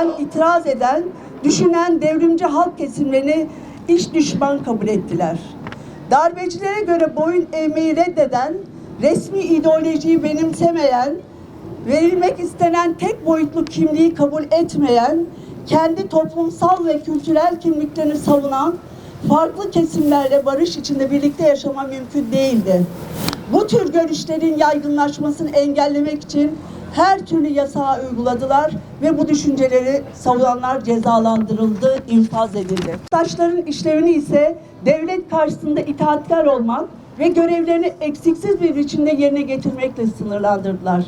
eden, itiraz eden, düşünen devrimci halk kesimlerini iş düşman kabul ettiler. Darbecilere göre boyun eğmeyi reddeden, resmi ideolojiyi benimsemeyen, verilmek istenen tek boyutlu kimliği kabul etmeyen, kendi toplumsal ve kültürel kimliklerini savunan farklı kesimlerle barış içinde birlikte yaşama mümkün değildi. Bu tür görüşlerin yaygınlaşmasını engellemek için her türlü yasağı uyguladılar ve bu düşünceleri savunanlar cezalandırıldı, infaz edildi. Taşların işlevini ise devlet karşısında itaatkar olmak ve görevlerini eksiksiz bir biçimde yerine getirmekle sınırlandırdılar.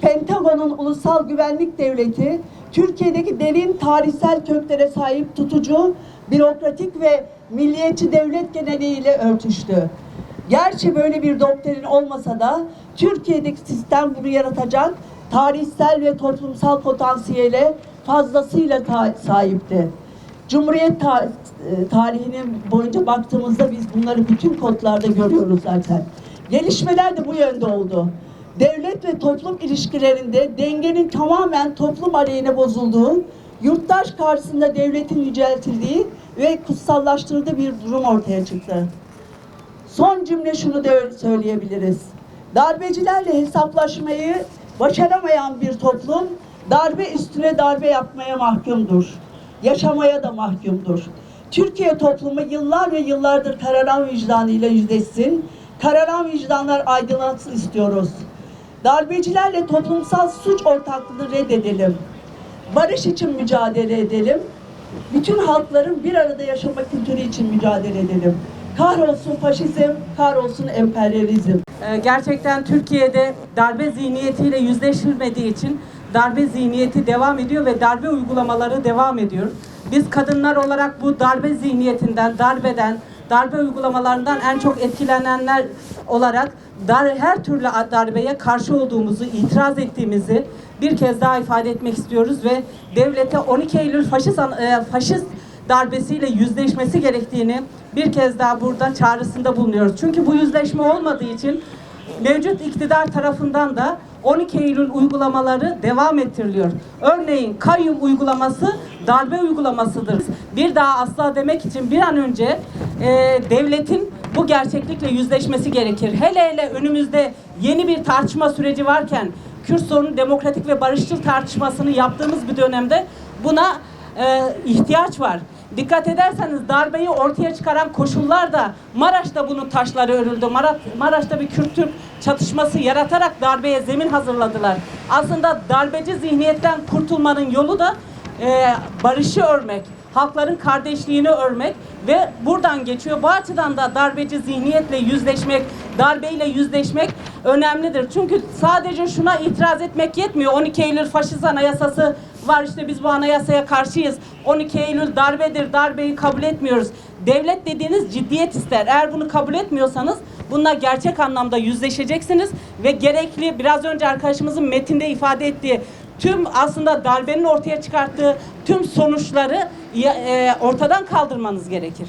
Pentagon'un ulusal güvenlik devleti Türkiye'deki derin tarihsel köklere sahip tutucu, bürokratik ve milliyetçi devlet geleneğiyle örtüştü. Gerçi böyle bir doktrin olmasa da Türkiye'deki sistem bunu yaratacak tarihsel ve toplumsal potansiyele fazlasıyla ta- sahipti. Cumhuriyet ta- e, tarihinin boyunca baktığımızda biz bunları bütün kodlarda görüyoruz zaten. Gelişmeler de bu yönde oldu. Devlet ve toplum ilişkilerinde dengenin tamamen toplum aleyhine bozulduğu, yurttaş karşısında devletin yüceltildiği ve kutsallaştırıldığı bir durum ortaya çıktı. Son cümle şunu da söyleyebiliriz. Darbecilerle hesaplaşmayı başaramayan bir toplum darbe üstüne darbe yapmaya mahkumdur. Yaşamaya da mahkumdur. Türkiye toplumu yıllar ve yıllardır kararan vicdanıyla yüzleşsin. Kararan vicdanlar aydınlatsın istiyoruz. Darbecilerle toplumsal suç ortaklığını reddedelim. Barış için mücadele edelim. Bütün halkların bir arada yaşama kültürü için mücadele edelim. Kahrolsun faşizm, kahrolsun emperyalizm. Ee, gerçekten Türkiye'de darbe zihniyetiyle yüzleşilmediği için darbe zihniyeti devam ediyor ve darbe uygulamaları devam ediyor. Biz kadınlar olarak bu darbe zihniyetinden, darbeden, darbe uygulamalarından en çok etkilenenler olarak dar, her türlü darbeye karşı olduğumuzu, itiraz ettiğimizi bir kez daha ifade etmek istiyoruz ve devlete 12 Eylül faşist, e, faşist darbesiyle yüzleşmesi gerektiğini bir kez daha burada çağrısında bulunuyoruz. Çünkü bu yüzleşme olmadığı için mevcut iktidar tarafından da 12 Eylül uygulamaları devam ettiriliyor. Örneğin kayyum uygulaması darbe uygulamasıdır. Bir daha asla demek için bir an önce e, devletin bu gerçeklikle yüzleşmesi gerekir. Hele hele önümüzde yeni bir tartışma süreci varken Kürt sorunu demokratik ve barışçıl tartışmasını yaptığımız bir dönemde buna e, ihtiyaç var. Dikkat ederseniz darbeyi ortaya çıkaran koşullar da Maraş'ta bunun taşları örüldü. Maraş, Maraş'ta bir Kürt-Türk çatışması yaratarak darbeye zemin hazırladılar. Aslında darbeci zihniyetten kurtulmanın yolu da e, barışı örmek, halkların kardeşliğini örmek ve buradan geçiyor. Bu açıdan da darbeci zihniyetle yüzleşmek, darbeyle yüzleşmek önemlidir. Çünkü sadece şuna itiraz etmek yetmiyor. 12 Eylül faşist anayasası var işte biz bu anayasaya karşıyız. 12 Eylül darbedir, darbeyi kabul etmiyoruz. Devlet dediğiniz ciddiyet ister. Eğer bunu kabul etmiyorsanız bununla gerçek anlamda yüzleşeceksiniz ve gerekli biraz önce arkadaşımızın metinde ifade ettiği tüm aslında darbenin ortaya çıkarttığı tüm sonuçları e, ortadan kaldırmanız gerekir.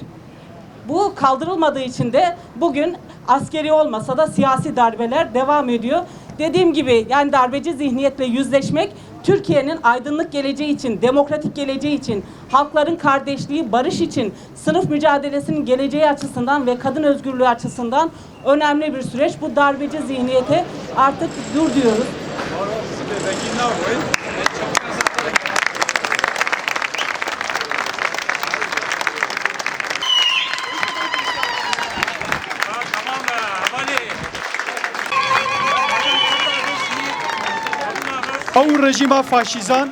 Bu kaldırılmadığı için de bugün askeri olmasa da siyasi darbeler devam ediyor. Dediğim gibi yani darbeci zihniyetle yüzleşmek Türkiye'nin aydınlık geleceği için, demokratik geleceği için, halkların kardeşliği, barış için, sınıf mücadelesinin geleceği açısından ve kadın özgürlüğü açısından önemli bir süreç. Bu darbeci zihniyete artık dur diyoruz. ئەو ڕژیما فاشیزان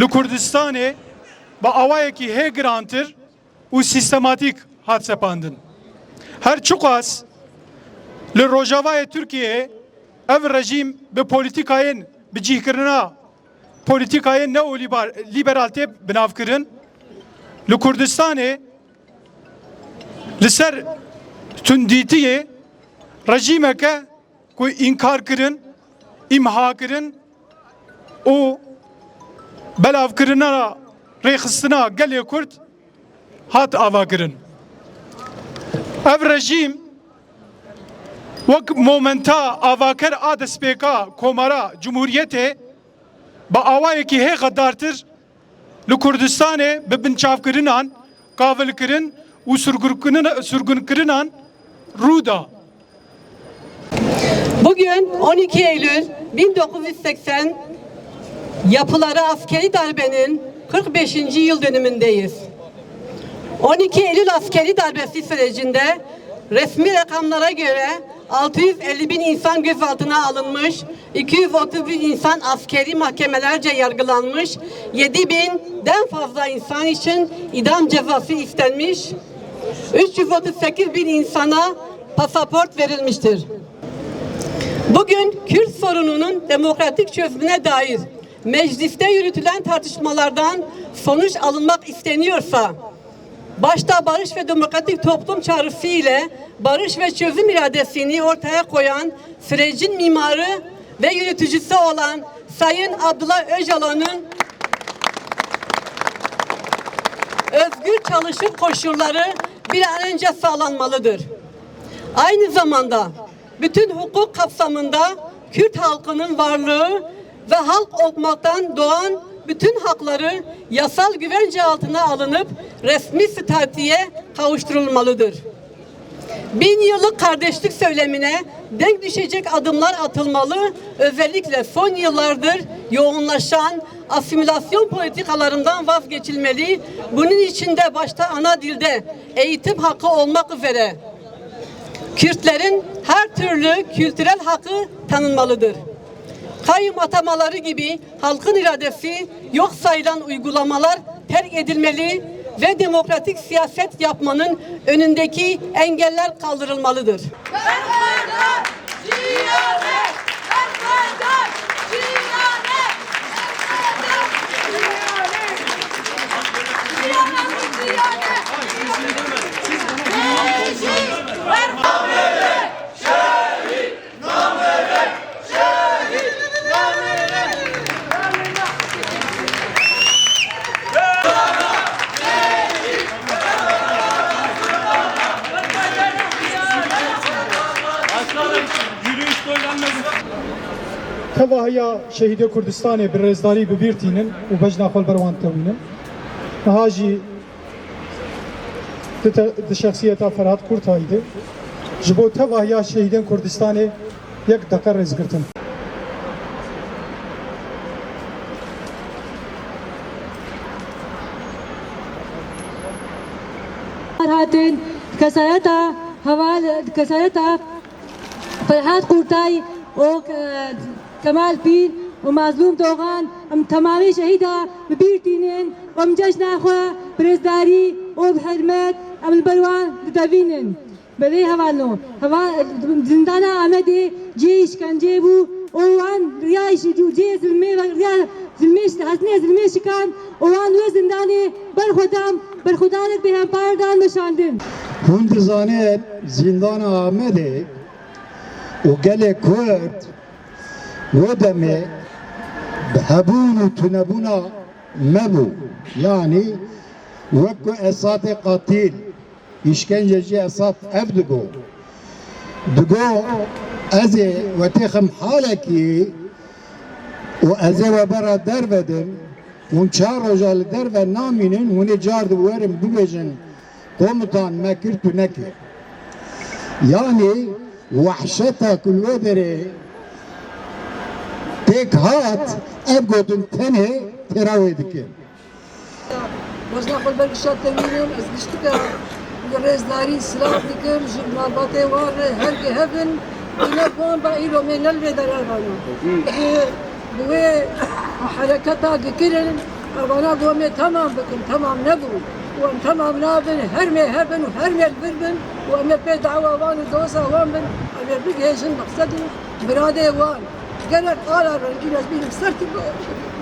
لە کوردستانê بە ئاوایەکی هەیە گرانتر و سیستەماتیک هات سەپاندن هەر چقاس لە ڕۆژاوایە تورکیە ئەv ڕژیم bi پۆلیتیکایên bicîkirina پۆلیتیکایên neoliberal tê binavkirin li Kurdistanê li ser tundîtiyê rejîmeke ku înkar kirin imha kirin û belavkirina rêxistina gelê Kurd hat avakirin. Ev rejîm wek momenta avaker a destpêka komara Cumhuriyetê bi awayekî hê xedartir li Kurdistanê bi binçavkirinan, kavilkirin û surgunkirinan rûda. Bugün 12 Eylül 1980 yapıları askeri darbenin 45. yıl dönümündeyiz. 12 Eylül askeri darbesi sürecinde resmi rakamlara göre 650 bin insan gözaltına alınmış, 230 bin insan askeri mahkemelerce yargılanmış, 7 binden fazla insan için idam cezası istenmiş, 338 bin insana pasaport verilmiştir. Bugün Kürt sorununun demokratik çözümüne dair mecliste yürütülen tartışmalardan sonuç alınmak isteniyorsa, başta barış ve demokratik toplum çağrısı ile barış ve çözüm iradesini ortaya koyan sürecin mimarı ve yürütücüsü olan Sayın Abdullah Öcalan'ın özgür çalışım koşulları bir an önce sağlanmalıdır. Aynı zamanda bütün hukuk kapsamında Kürt halkının varlığı ve halk olmaktan doğan bütün hakları yasal güvence altına alınıp resmi statüye kavuşturulmalıdır. Bin yıllık kardeşlik söylemine denk düşecek adımlar atılmalı. Özellikle son yıllardır yoğunlaşan asimilasyon politikalarından vazgeçilmeli. Bunun içinde başta ana dilde eğitim hakkı olmak üzere Kürtlerin her türlü kültürel hakkı tanınmalıdır. Kayyum atamaları gibi halkın iradesi yok sayılan uygulamalar terk edilmeli ve demokratik siyaset yapmanın önündeki engeller kaldırılmalıdır. Tevahya şehide Kurdistanê bi rêzdarî bibîrtînin û bejna xwe li ber wan tewînin. Niha jî di te- di şexsiyeta Ferhat Kurtayî de ji bo tevahya şehîdên Kurdistanê yek deqe rêzgirtin. هاتن كسرتا هوال كسرتا فرحات قرطاي و كمال بين ومظلوم دوغان ام تمامي شهيدة ببيرتينين وام جشنا اخوة برزداري وبحرمات ام البروان دتافينن بلي هوالو هوا زندانا عمدي جيش كان جيبو وان رياش جي زلمي ريا زلميش حسني زلميش كان وان وزنداني برخدام برخدانك بهم باردان نشاندن Hûn dizanên zîndana Amedê û gelê Kurd wê demê bi hebûn û tunebûna mebû. Yani wek ku Esadê qatil îşkencecî Esad ev digo. Digo ez ê wetê xim halekî û ez ê we bera dervedim hûn çar roja li derve namînin hûn ê car diwerin bibêjin komutan mekir tu nekir. Yani vahşeta kulvedere tek hat ev godun tene teravih dikir. وزنا خود برگشت تمینم از گشت که رزداری سلاح دکم جمعات وار هر که هفن اینا بان با ایرو من نلوی در آرانو بوی حرکتا گکرن آرانا گومی تمام بکن تمام نبو و ام تمام نابن هر می هبن و هر می البربن و ام پی دعوا وان و دوسا وان بن ام بگهشن مقصد براده وان Gelen ağır ağır biraz benim sırtımda oturuyor.